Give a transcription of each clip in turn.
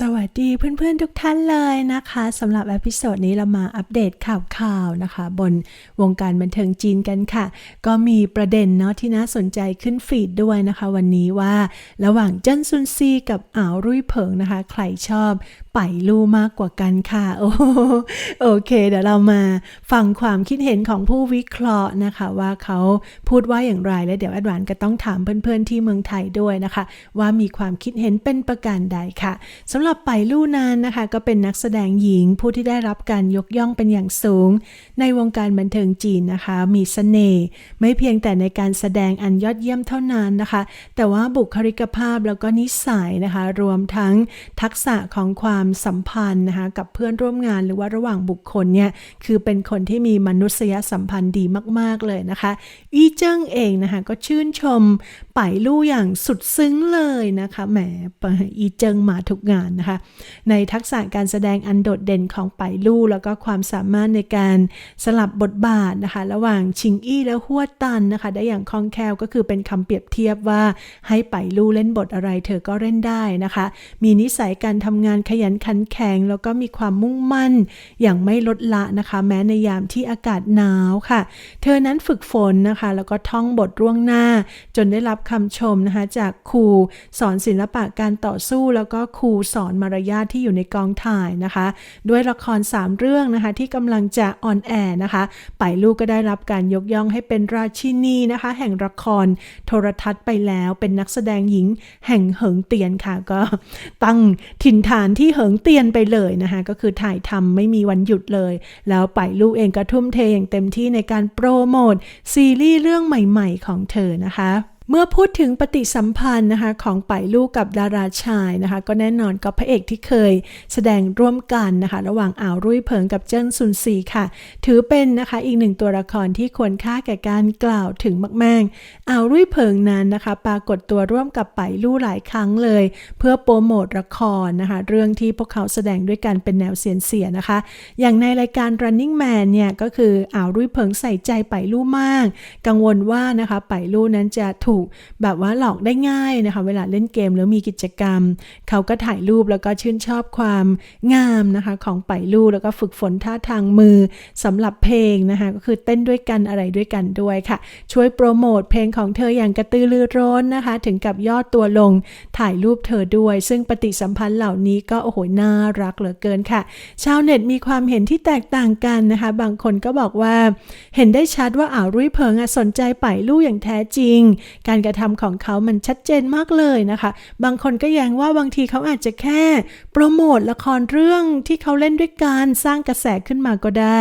สวัสดีเพื่อนๆทุกท่านเลยนะคะสำหรับอพิโซดนี้เรามาอัปเดตข่าวๆนะคะ บนวงการบันเทิงจีนกันค่ะ ก็มีประเด็นเนาะที่น่าสนใจขึ้นฟีดด้วยนะคะ วันนี้ว่าระหว่างเจิ้นซุนซีกับอ่าวรุ่ยเผิงนะคะ ใครชอบไปลู่มากกว่ากันค่ะ โอ้โอเค เดี๋ยวเรามาฟังความคิดเห็นของผู้วิเคราะห์นะคะ ว่าเขาพูดว่าอย่างไรและเดี๋ยวแอดวานก็ต้องถามเพื่อนๆที่เมืองไทยด้วยนะคะ ว่ามีความคิดเห็นเป็นประการใดค่ะสำหรับหลับไปลู่นานนะคะ ก็เป็นนักแสดงหญิงผู้ที่ได้รับการยกย่องเป็นอย่างสูง ในวงการบันเทิงจีนนะคะ มีเสน่ห์ไม่เพียงแต่ในการแสดงอันยอดเยี่ยมเท่านั้นนะคะ แต่ว่าบุคลิกภาพแล้วก็นิสัยนะคะ รวมทั้งทักษะของความสัมพันธ์นะคะกับเพื่อนร่วมงานหรือว่าระหว่างบุคคลเนี่ยคือเป็นคนที่มีมนุษยสัมพันธ์ดีมาก ๆเลยนะคะอีเจิ้งเองนะคะก็ชื่นชมไปลู่อย่างสุดซึ้งเลยนะคะแหมอีเจิ้งมาทุกงานนะคะ ในทักษะการแสดงอันโดดเด่นของไปลู่แล้วก็ความสามารถในการสลับบทบาทนะคะ ระหว่างชิงอี้และหัวตันนะคะ ได้อย่างคล่องแคล่วก็คือเป็นคำเปรียบเทียบว่าให้ไปลู่เล่นบทอะไรเธอก็เล่นได้นะคะ มีนิสัยการทำงานขยันขันแข็ง แล้วก็มีความมุ่งมั่นอย่างไม่ลดละนะคะ แม้ในยามที่อากาศหนาวค่ะ เธอนั้นฝึกฝนนะคะ แล้วก็ท่องบทร่วงหน้า จนได้รับคำชมนะคะจากครูสอนศิลปะการต่อสู้แล้วก็ครูสอนมารยาทที่อยู่ในกองถ่ายนะคะ ด้วยละคร 3 เรื่องนะคะที่กำลังจะออนแอร์นะคะไปลูกก็ได้รับการยกย่องให้เป็นราชินีนะคะ แห่งละครโทรทัศน์ไปแล้วเป็นนักแสดงหญิงแห่งเหิงเตียนค่ะก็ตั้งถิ่นฐานที่เหิงเตียนไปเลยนะคะ ก็คือถ่ายทำไม่มีวันหยุดเลย แล้วไปลูกเองก็ทุ่มเทอย่างเต็มที่ในการโปรโมทซีรีส์เรื่องใหม่ ๆ ของเธอนะคะ เมื่อพูดถึงปฏิสัมพันธ์นะคะของไปลูกกับดาราชายนะคะ ก็แน่นอนก็พระเอกที่เคยแสดงร่วมกันนะคะ ระหว่างอ่าวรุ่ยเผิงกับเจิ้นซุนซีค่ะ ถือเป็นนะคะอีกหนึ่งตัวละครที่ควรค่าแก่การกล่าวถึงมากๆอ่าวรุ่ยเผิงนั้นนะคะ ปรากฏตัวร่วมกับไปลู่หลายครั้งเลย เพื่อโปรโมทละครนะคะ เรื่องที่พวกเขาแสดงด้วยกันเป็นแนวเสียนเสียนะคะ อย่างในรายการ Running Man เนี่ยก็คืออ่าวรุ่ยเผิงใส่ใจไปลู่มาก กังวลว่านะคะไปลู่นั้นจะถูกแบบว่าหลอกได้ง่ายนะคะ เวลาเล่นเกมแล้วมีกิจกรรม เขาก็ถ่ายรูปแล้วก็ชื่นชอบความงามนะคะ ของไปลู่แล้วก็ฝึกฝนท่าทางมือสำหรับเพลงนะคะ ก็คือเต้นด้วยกันอะไรด้วยกันด้วยค่ะ ช่วยโปรโมทเพลงของเธออย่างกระตือรือร้นนะคะ ถึงกับยอดตัวลงถ่ายรูปเธอด้วย ซึ่งปฏิสัมพันธ์เหล่านี้ก็โอ้โหน่ารักเหลือเกินค่ะ ชาวเน็ตมีความเห็นที่แตกต่างกันนะคะ บางคนก็บอกว่า เห็นได้ชัดว่าอ่าวรุ่ยเพิงสนใจไปลู่อย่างแท้จริงการกระทำของเขามันชัดเจนมากเลยนะคะ บางคนก็แย้งว่าบางทีเขาอาจจะแค่โปรโมทละครเรื่องที่เขาเล่นด้วยกันสร้างกระแสขึ้นมาก็ได้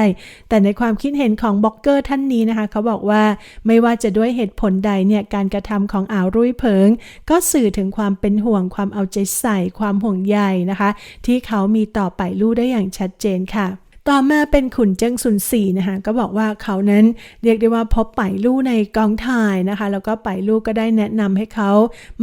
แต่ในความคิดเห็นของบล็อกเกอร์ท่านนี้นะคะ เขาบอกว่าไม่ว่าจะด้วยเหตุผลใดเนี่ยการกระทำของอ่าวรุ่ยเพิง ก็สื่อถึงความเป็นห่วงความเอาใจใส่ ความห่วงใยนะคะ ที่เขามีต่อไปลู่ได้อย่างชัดเจนค่ะ ต่อมาเป็นขุนเจิ้งซุนซีนะคะก็บอกว่าเขานั้นเรียกได้ว่าพบไปลู่ในกองถ่ายนะคะ แล้วก็ไปลู่ก็ได้แนะนำให้เขา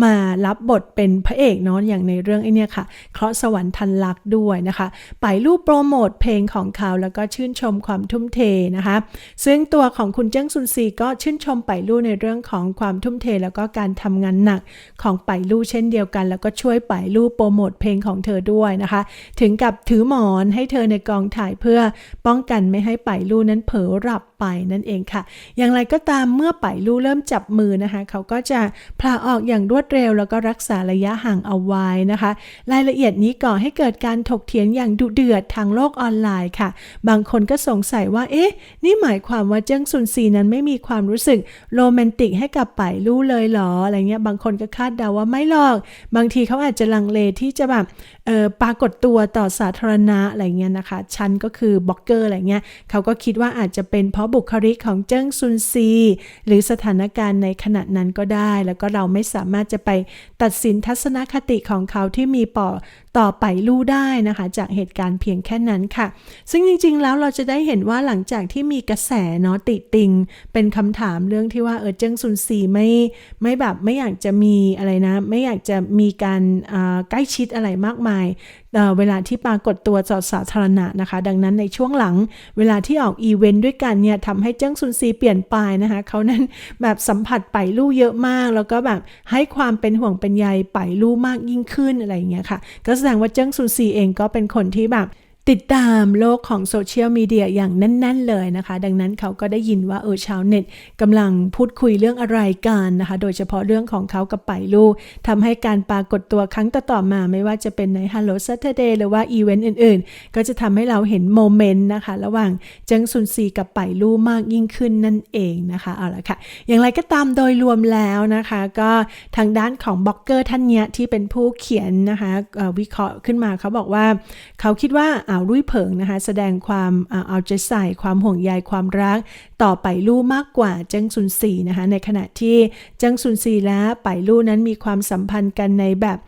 มารับบทเป็นพระเอกเนาะอย่างในเรื่องไอ้นี่ค่ะ เคราะห์สวรรค์ทันลักด้วยนะคะ ไปลู่โปรโมทเพลงของเขาแล้วก็ชื่นชมความทุ่มเทนะคะ ซึ่งตัวของคุณเจิ้งซุนซีก็ชื่นชมไปลู่ในเรื่องของความทุ่มเท แล้วก็การทำงานหนักของไปลู่เช่นเดียวกัน แล้วก็ช่วยไปลู่โปรโมทเพลงของเธอด้วยนะคะ ถึงกับถือหมอนให้เธอในกองถ่ายเพื่อพื่อป้องกันไม่ให้ไปลู่นั้นเผลอหลับไปนั่นเองค่ะ อย่างไรก็ตามเมื่อไปลู่เริ่มจับมือนะคะ เขาก็จะพลาออกอย่างรวดเร็ว แล้วก็รักษาระยะห่างเอาไว้นะคะ รายละเอียดนี้ก่อให้เกิดการถกเถียงอย่างดุเดือดทางโลกออนไลน์ค่ะ บางคนก็สงสัยว่า เอ๊ะ นี่หมายความว่าเจิ้งซุนซีนั้นไม่มีความรู้สึกโรแมนติกให้กับไปลู่เลยหรอ อะไรเงี้ย บางคนก็คาดเดาว่าไม่หรอก บางทีเขาอาจจะลังเลที่จะแบบปรากฏตัวต่อสาธารณะอะไรเงี้ยนะคะ ฉันก็คือบล็อกเกอร์อะไรเงี้ยเขาก็คิดว่าอาจจะเป็นเพราะบุคลิกของเจิ้งซุนซี หรือสถานการณ์ในขณะนั้นก็ได้ แล้วก็เราไม่สามารถจะไปตัดสินทัศนคติของเขาที่มีปอต่อไปลู่ได้นะคะ จากเหตุการณ์เพียงแค่นั้นค่ะ ซึ่งจริงๆแล้วเราจะได้เห็นว่าหลังจากที่มีกระแสเนาะติติง เป็นคำถามเรื่องที่ว่าเออเจิ้งซุนซีไม่ไม่แบบไม่อยากจะมีอะไรนะ ไม่อยากจะมีการใกล้ชิดอะไรมากมายเวลาที่ปรากฏตัวจอสาธารณะนะคะ ดังนั้นในช่วงหลังเวลาที่ออกอีเวนต์ด้วยกันเนี่ยทำให้เจิ้งซุนซีเปลี่ยนไปนะคะเขานั้นแบบสัมผัสไปลู่เยอะมาก แล้วก็แบบให้ความเป็นห่วงเป็นใยไปลู่มากยิ่งขึ้นอะไรอย่างเงี้ยค่ะก็แสดงว่าเจิ้งซุนซีเองก็เป็นคนที่แบบ ติดตามโลกของโซเชียลมีเดียอย่างแน่น ๆ เลยนะคะ ดังนั้นเขาก็ได้ยินว่าเออชาวเน็ตกำลังพูดคุยเรื่องอะไรกันนะคะ โดยเฉพาะเรื่องของเขากับไปลูกทำให้การปรากฏตัวครั้งต่อๆมาไม่ว่าจะเป็นใน Hello Saturday หรือว่าอีเวนต์อื่น ๆ ก็จะทำให้เราเห็นโมเมนต์นะคะ ระหว่างเจิงซุนซีกับไปลู่มากยิ่งขึ้นนั่นเองนะคะเอาละค่ะ อย่างไรก็ตามโดยรวมแล้วนะคะ ก็ทางด้านของบล็อกเกอร์ท่านเนี้ยที่เป็นผู้เขียนนะคะวิเคราะห์ขึ้นมาเขาบอกว่า เขาคิดว่าอ่ารุ่ยเผิงนะคะ แสดงความเอาใจใส่ความห่วงใยความรัก ต่อไปลู่มากกว่าเจิ้งซุนซีนะคะ ในขณะที่เจิ้งซุนซีและไปลู่นั้นมีความสัมพันธ์กันในแบบ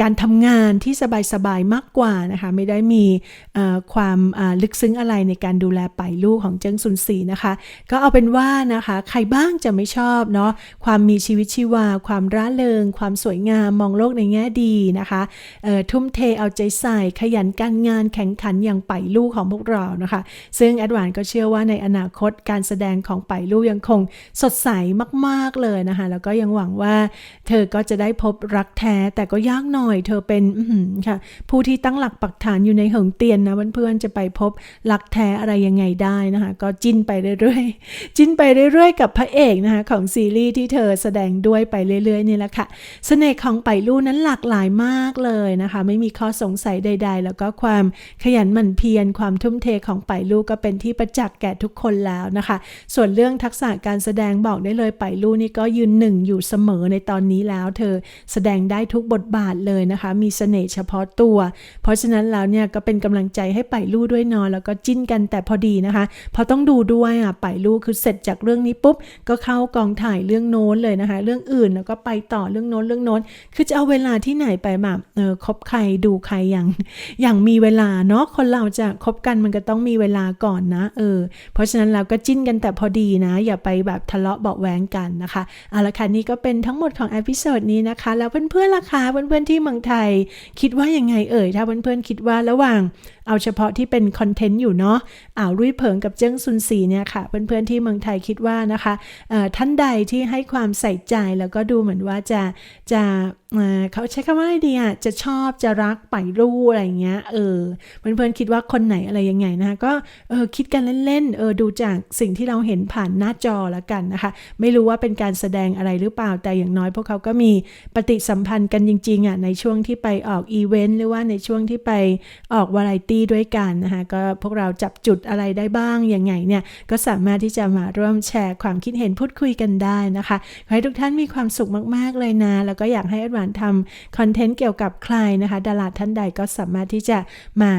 การทำงานที่สบายๆมากกว่านะคะ ไม่ได้มีความลึกซึ้งอะไรในการดูแลไปลู่ของเจิ้งซุนซีนะคะ ก็เอาเป็นว่านะคะ ใครบ้างจะไม่ชอบเนาะความมีชีวิตชีวา ความร่าเริง ความสวยงามมองโลกในแง่ดีนะคะทุ่มเทเอาใจใส่ขยันการงานแข่งขันอย่างไปลู่ของพวกเรานะคะ ซึ่งแอดวานก็เชื่อว่าในอนาคตการแสดงของไปลู่ยังคงสดใสมาก ๆเลยนะคะ แล้วก็ยังหวังว่าเธอก็จะได้พบรักแท้แต่ก็ยังากหน่อย เธอเป็นค่ะ ผู้ที่ตั้งหลักปักฐานอยู่ในเหิงเตียนนะเพื่อนๆจะไปพบรักแท้อะไรยังไงได้นะคะ ก็จิ้นไปเรื่อยๆ จิ้นไปเรื่อยๆ กับพระเอกนะคะของซีรีส์ที่เธอแสดงด้วยไปเรื่อยๆนี่แหละค่ะเสน่ห์ของไปลู่นั้นหลากหลายมากเลยนะคะ ไม่มีข้อสงสัยใด ๆ แล้วก็ความขยันหมั่นเพียรความทุ่มเทของไปลู่ก็เป็นที่ประจักษ์แก่ทุกคนแล้วนะคะ ส่วนเรื่องทักษะการแสดงบอกได้เลยไปลู่นี่ก็ยืนหนึ่งอยู่เสมอในตอนนี้แล้ว เธอแสดงได้ทุกบทบาทเลยนะคะ มีเสน่ห์เฉพาะตัว เพราะฉะนั้นแล้วเนี่ยก็เป็นกำลังใจให้ไปลู่ด้วยนอะแล้วก็จิ้นกันแต่พอดีนะคะพราะต้องดูด้วยอะไปลู่คือเสร็จจากเรื่องนี้ปุ๊บ ก็เข้ากองถ่ายเรื่องโน้นเลยนะคะ เรื่องอื่นแล้วก็ไปต่อเรื่องโน้นเรื่องโน้น คือจะเอาเวลาที่ไหนไปแบบเออคบใครดูใครอย่างอย่างมีเวลาเนาะคนเราจะคบกันมันก็ต้องมีเวลาก่อนนะเออเพราะฉะนั้นเราก็จิ้นกันแต่พอดีนะ อย่าไปแบบทะเลาะเบาแวงกันนะคะเอาละค่ะนี่ก็เป็นทั้งหมดของอพิโซดนี้นะคะ แล้วเพื่อนๆล่ะคะเพื่อนื่อนๆที่เมืองไทย คิดว่ายังไงเอ่ยถ้าเพื่อนๆคิดว่าระหว่างเอาเฉพาะที่เป็นคอนเทนต์อยู่เนาะอ่าวรุ่ยเผิงกับเจิ้งซุนซีเนี่ยค่ะ เพื่อนๆที่เมืองไทยคิดว่านะคะท่านใดที่ให้ความใส่ใจแล้วก็ดูเหมือนว่าจะจะเเขาใช้คำว่าอะไรดีอะ จะชอบจะรักไปรู่อะไรเงี้ย เออ เพื่อนๆคิดว่าคนไหนอะไรยังไงนะคะก็เออคิดกันเล่นๆ เออดูจากสิ่งที่เราเห็นผ่านหน้าจอแล้วกันนะคะ ไม่รู้ว่าเป็นการแสดงอะไรหรือเปล่า แต่อย่างน้อยพวกเขาก็มีปฏิสัมพันธ์กันจริงๆอะในช่วงที่ไปออกอีเวนต์หรือว่าในช่วงที่ไปออกวาไรตี้ด้วยกันนะคะก็พวกเราจับจุดอะไรได้บ้างยังไงเนี่ยก็สามารถที่จะมาร่วมแชร์ความคิดเห็นพูดคุยกันได้นะคะขอให้ทุกท่านมีความสุขมากๆเลยนะ แล้วก็อยากให้อดวานทำคอนเทนต์เกี่ยวกับใครนะคะดาราท่านใดก็สามารถที่จะมา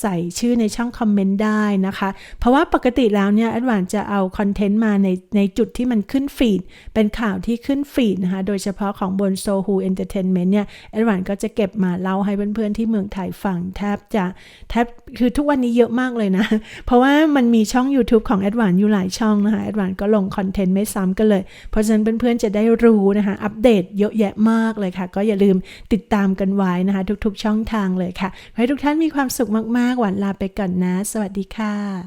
ใส่ชื่อในช่องคอมเมนต์ได้นะคะ เพราะว่าปกติแล้วเนี่ยอดวานจะเอาคอนเทนต์มาในในจุดที่มันขึ้นฟีดเป็นข่าวที่ขึ้นฟีดนะคะโดยเฉพาะของบนโซฮูเอนเตอร์เทนเมนต์เนี่ยแอดวานก็จะเก็บมาเล่าให้เพื่อนๆที่เมืองไทยฟังแทบจะแทบคือทุกวันนี้เยอะมากเลยนะ เพราะว่ามันมีช่อง YouTube ของ a d v a n c e อยู่หลายช่องนะคะ a d v a n c e ก็ลงคอนเทนต์ไม่ซ้ำกันเลย เพราะฉะนั้นเพื่อนๆจะได้รู้นะคะ อัปเดตเยอะแยะมากเลยค่ะ ก็อย่าลืมติดตามกันไว้นะคะ ทุกๆ ช่องทางเลยค่ะ ให้ทุกท่านมีความสุขมากๆ หวันลาไปก่อนนะ สวัสดีค่ะ